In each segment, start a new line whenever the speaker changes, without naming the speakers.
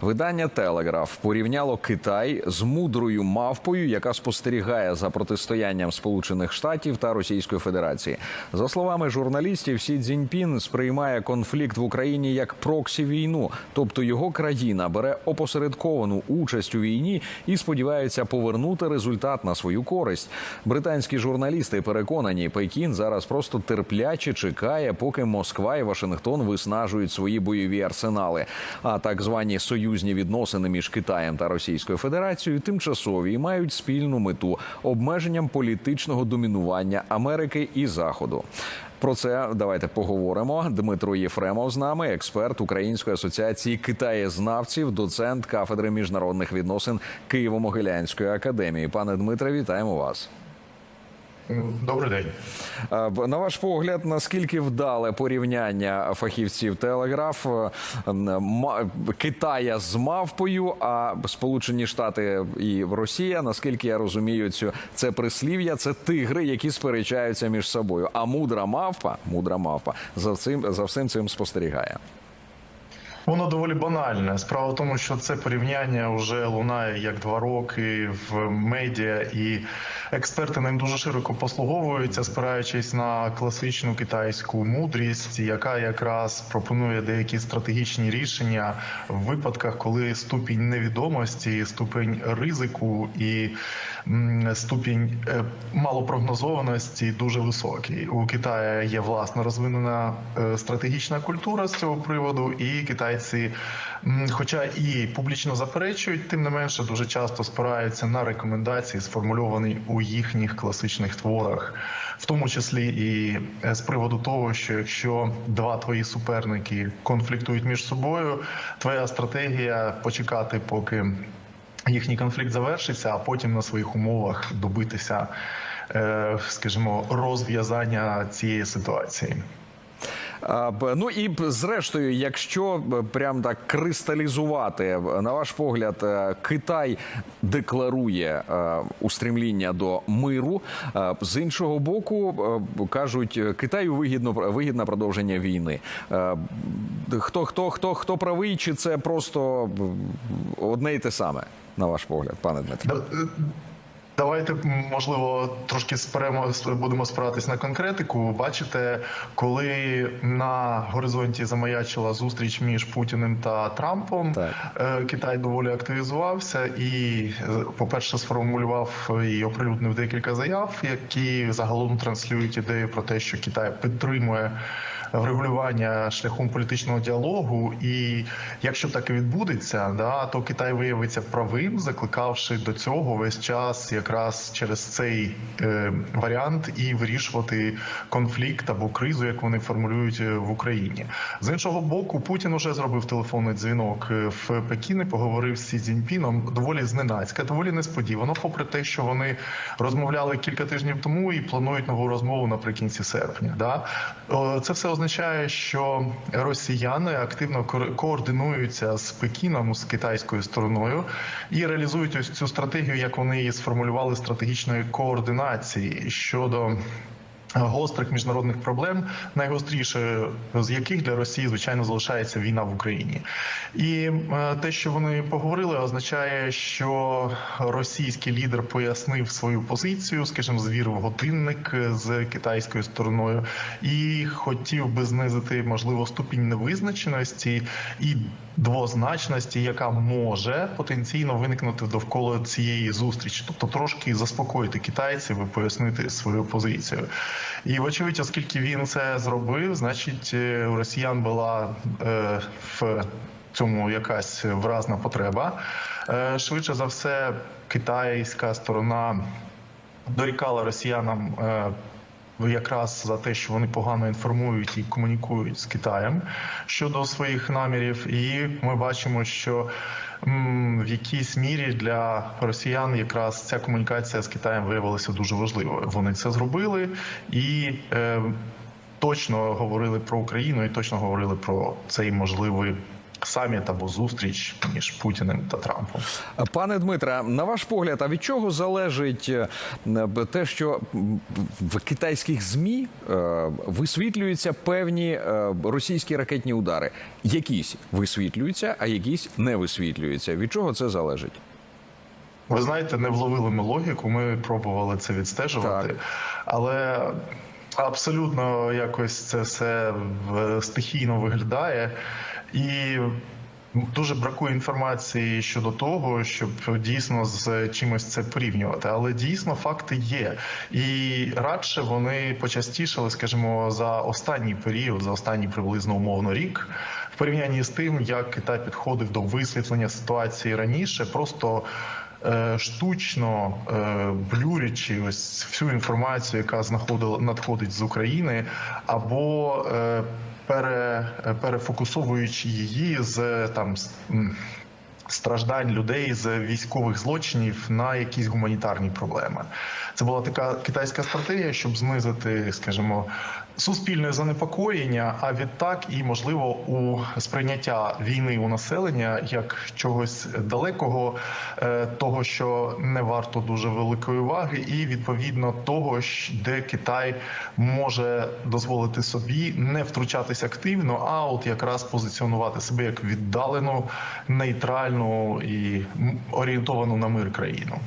Видання Телеграф порівняло Китай з мудрою мавпою, яка спостерігає за протистоянням Сполучених Штатів та Російської Федерації. За словами журналістів, Сі Цзіньпін сприймає конфлікт в Україні як проксі війну, тобто його країна бере опосередковану участь у війні і сподівається повернути результат на свою користь. Британські журналісти переконані, Пекін зараз просто терпляче чекає, поки Москва і Вашингтон виснажують свої бойові арсенали. А так звані союзні відносини між Китаєм та Російською Федерацією тимчасові і мають спільну мету обмеженням політичного домінування Америки і Заходу. Про це давайте поговоримо. Дмитро Єфремов з нами, експерт Української асоціації китаєзнавців, доцент кафедри міжнародних відносин Києво-Могилянської академії. Пане Дмитре, вітаємо вас.
Добрий день.
Е, На ваш погляд, наскільки вдале порівняння фахівців Телеграф е, Китая з мавпою, а Сполучені Штати і Росія, наскільки я розумію, цю це прислів'я, це тигри, які сперечаються між собою. А мудра мавпа, мудра мавпа за цим за всім цим спостерігає.
Воно доволі банальне. Справа в тому, що це порівняння вже лунає як два роки в медіа, і експерти ним дуже широко послуговуються, спираючись на класичну китайську мудрість, яка якраз пропонує деякі стратегічні рішення в випадках, коли ступінь невідомості, ступінь ризику і ступінь е, малопрогнозованості дуже високий. У Китаї є власна розвинена е, стратегічна культура з цього приводу, і китайці, хоча і публічно заперечують, тим не менше дуже часто спираються на рекомендації, сформульовані у їхніх класичних творах, в тому числі і е, з приводу того, що якщо два твої суперники конфліктують між собою, твоя стратегія почекати, поки їхній конфлікт завершиться, а потім на своїх умовах добитися, е, скажімо, розв'язання цієї ситуації.
Ну і зрештою, якщо прям так кристалізувати, на ваш погляд, е, Китай декларує е, устремління до миру. е, З іншого боку, кажуть, Китаю вигідно вигідне продовження війни. Хто хто хто хто правий, чи це просто одне і те саме, на ваш погляд, пане Дмитре?
Да- Давайте можливо трошки сперемо будемо спиратись на конкретику. Бачите, коли на горизонті замаячила зустріч між Путіним та Трампом,
Так.
е, Китай доволі активізувався і, е, по-перше, сформулював і оприлюднив декілька заяв, які загалом транслюють ідею про те, що Китай підтримує врегулювання шляхом політичного діалогу. І якщо так і відбудеться, да то Китай виявиться правим, закликавши до цього весь час якраз через цей е, варіант і вирішувати конфлікт або кризу, як вони формулюють е, в Україні. З іншого боку, Путін уже зробив телефонний дзвінок е, в Пекін і поговорив з Сі Цзіньпіном доволі зненацька, доволі несподівано, попри те, що вони розмовляли кілька тижнів тому і планують нову розмову наприкінці серпня. Да? Це все означає, що росіяни активно ко- координуються з Пекіном, з китайською стороною, і реалізують ось цю стратегію, як вони її сформулювали стратегічної координації щодо. Гострих міжнародних проблем, найгостріше з яких для Росії звичайно залишається війна в Україні, і е, те, що вони поговорили, означає, що російський лідер пояснив свою позицію, скажімо, звірив годинник з китайською стороною, і хотів би знизити можливо ступінь невизначеності і двозначності, яка може потенційно виникнути довкола цієї зустрічі, тобто трошки заспокоїти китайців і пояснити свою позицію. І вочевидь, оскільки він це зробив, значить е, у росіян була е, в цьому якась вразна потреба. Е, швидше за все, китайська сторона дорікала росіянам. Е, Якраз за те, що вони погано інформують і комунікують з Китаєм щодо своїх намірів, і ми бачимо, що в якійсь мірі для росіян якраз ця комунікація з Китаєм виявилася дуже важливою. Вони це зробили і е, точно говорили про Україну, і точно говорили про цей можливий саміт або зустріч між Путіним та Трампом.
Пане Дмитре, на ваш погляд, а від чого залежить е, те, що в китайських змі е, висвітлюються певні е, російські ракетні удари? Якісь висвітлюються, а якісь не висвітлюються. Від чого це залежить?
Ви знаєте, не вловили ми логіку. Ми пробували це відстежувати,
Так.
але абсолютно якось це все стихійно виглядає і. Дуже бракує інформації щодо того, щоб дійсно з чимось це порівнювати. Але дійсно факти є, і радше вони почастішали, скажімо, за останній період, за останній приблизно умовно рік, в порівнянні з тим, як Китай підходив до висвітлення ситуації раніше, просто е, штучно е, блюрячи ось всю інформацію, яка знаходила надходить з України, або е, пере, перефокусовуючи її з там. Страждань людей з військових злочинів на якісь гуманітарні проблеми. Це була така китайська стратегія, щоб знизити, скажімо, суспільне занепокоєння, а відтак і можливо у сприйняття війни у населення як чогось далекого, е, того, що не варто дуже великої уваги, і відповідно того, де Китай може дозволити собі не втручатись активно, а от якраз позиціонувати себе як віддалену, нейтральну і орієнтовану на мир країну.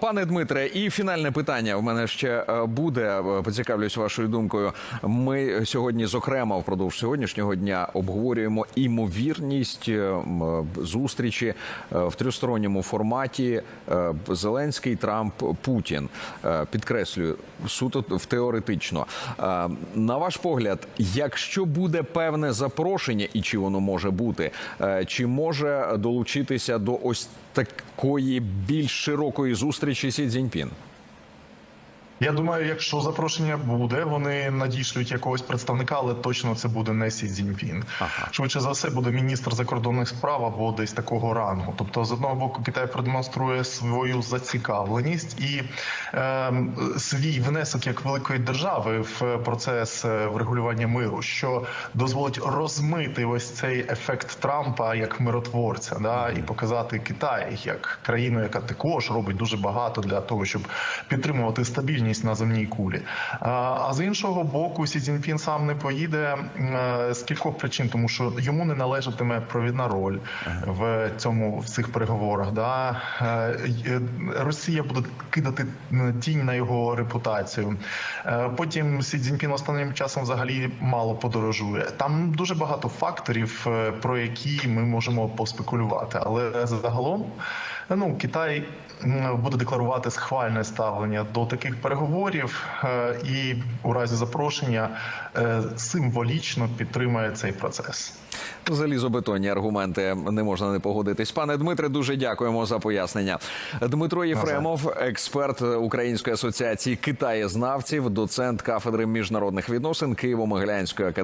Пане Дмитре, і фінальне питання в мене ще е, буде. Е, Поцікавлюсь вашою думкою. Ми сьогодні, зокрема, впродовж сьогоднішнього дня обговорюємо імовірність е, зустрічі в трьохсторонньому форматі Зеленський, Трамп, Путін. Підкреслюю, суто теоретично. На ваш погляд, якщо буде певне запрошення, і чи воно може бути, чи може долучитися до ось такої більш широкої зустрічі Сі Цзіньпін?
Я думаю, якщо запрошення буде, вони надішлють якогось представника, але точно це буде не Сі Цзіньпін.
Ага.
Швидше за все буде міністр закордонних справ або десь такого рангу. Тобто, з одного боку, Китай продемонструє свою зацікавленість і е, свій внесок як великої держави в процес е, врегулювання миру, що дозволить розмити ось цей ефект Трампа як миротворця, да і показати Китай як країну, яка також робить дуже багато для того, щоб підтримувати стабільність на земній кулі. А, а з іншого боку, Сі Цзіньпін сам не поїде е, з кількох причин, тому що йому не належатиме провідна роль в цьому в цих переговорах. Да? Е, е, Росія буде кидати тінь на його репутацію. Е, Потім Сі Цзіньпін останнім часом взагалі мало подорожує. Там дуже багато факторів, е, про які ми можемо поспекулювати, але загалом. Ну, Китай буде декларувати схвальне ставлення до таких переговорів, е, і у разі запрошення е, символічно підтримає цей процес.
Залізобетонні аргументи не можна не погодитись. Пане Дмитре, дуже дякуємо за пояснення. Дмитро Єфремов, експерт Української асоціації китаєзнавців, доцент кафедри міжнародних відносин Києво-Могилянської академії.